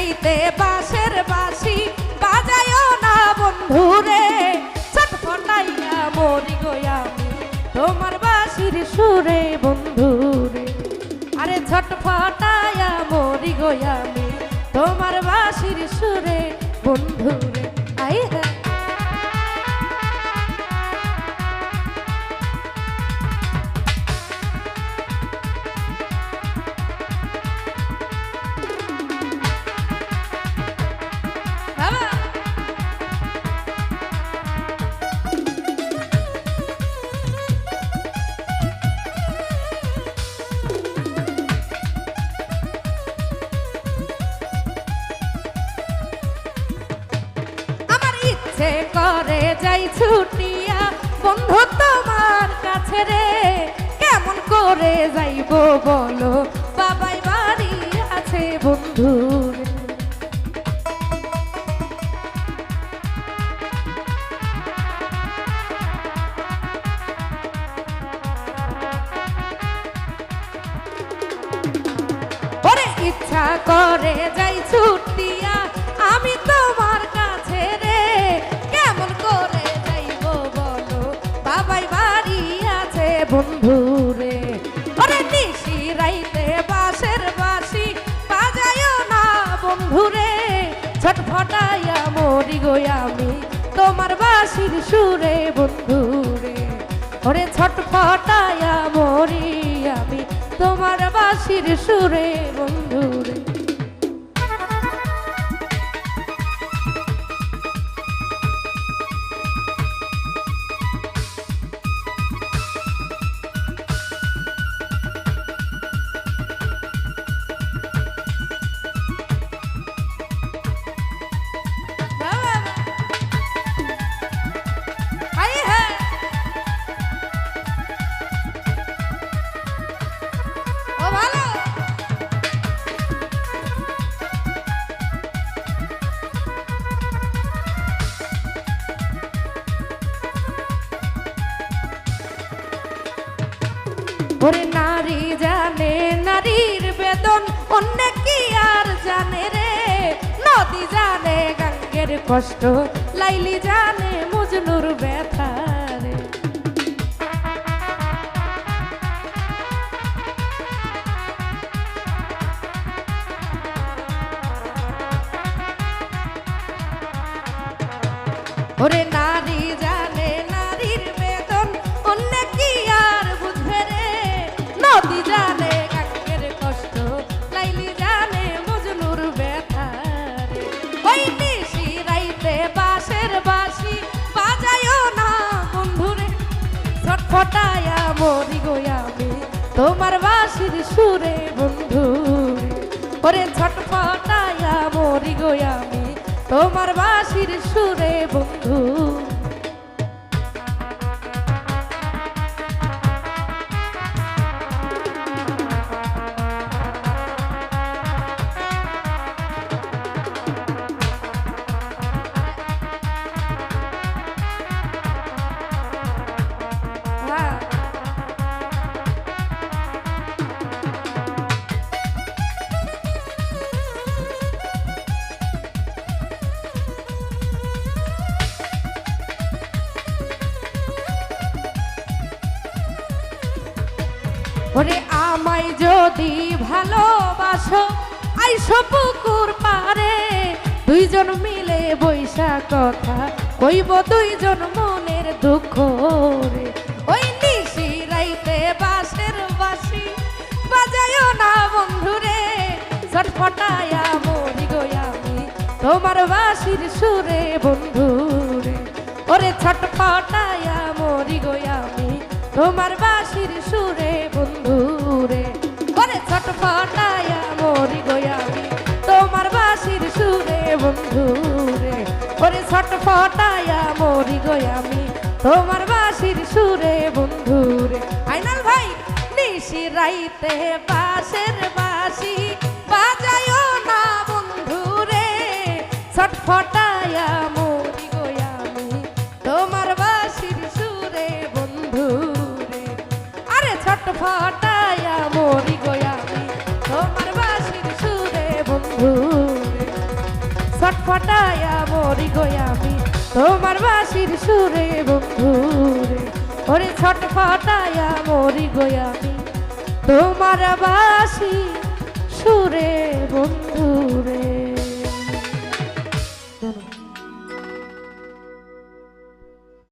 রাইতে বাঁশের বাসি বাজায়ও না বন্ধু রে। ছটফটাইয়া মরি গোয়া তোমার বাঁশির সুরে বন্ধু রে। আরে ছটফটাইয়া মরি গোয়া তোমার বাঁশির সুরে বন্ধু রে। আই রে আমার করে, যাই ছুটিয়া, বন্ধু তোমার কাছে রে। কেমন করে যাইব বলো? বাবাই বাড়ি আছে বন্ধু ইচ্ছা করে যাই ছুটিয়া বন্ধু রে ওরে রাইতে বাঁশের বাঁশি বাজায়ও না বন্ধু রে ছটফটাইয়া মরি গই আমি, তোমার বাঁশির সুরে বন্ধু রে ওরে ছটফটাইয়া মরি আমি, তোমার বাঁশির সুরে বন্ধু রে ওরে নারী জানে, নারীর বেদন অন্য কি আর জানে রে? নদী জানে গাঙ্গের কষ্ট, লাইলি জানে মজনুর ব্যথা রে। ওরে মরি গোয়ামি তোমার বাসির সুরে বন্ধু। ওরে ছটফটায়া মরি গোয়ামি তোমার বাসির সুরে ওরে আমায় যদি ভালোবাসো, আইসো পুকুর পারে দুইজন মিলে বৈশা কথা কইব, দুইজন মনের দুঃখ রে। ওই নিশি রাইতে বাসের বাসি বাজায়ও না বন্ধুরে ছটফটায়া মরি গয়ামি তোমার বাসির সুরে বন্ধুরে ওরে ছটফটায়া মরি গয়ামি তোমার বাসির সুরে গয়ামি তোমার বাসির সুরে, বন্ধুরে। ওরে ছটফটায়া মরি আমি তোমার বাসির সুরে, বন্ধুরে। আইনাল ভাই, নিশি রাইতে বাঁশের বাঁশি ছটফটায়া মরি গই আমি। তোমার বাসির সুরে বন্ধু রে ওরে ছটফটায়া মরি গই আমি। তোমার বাসি সুরে বন্ধু রে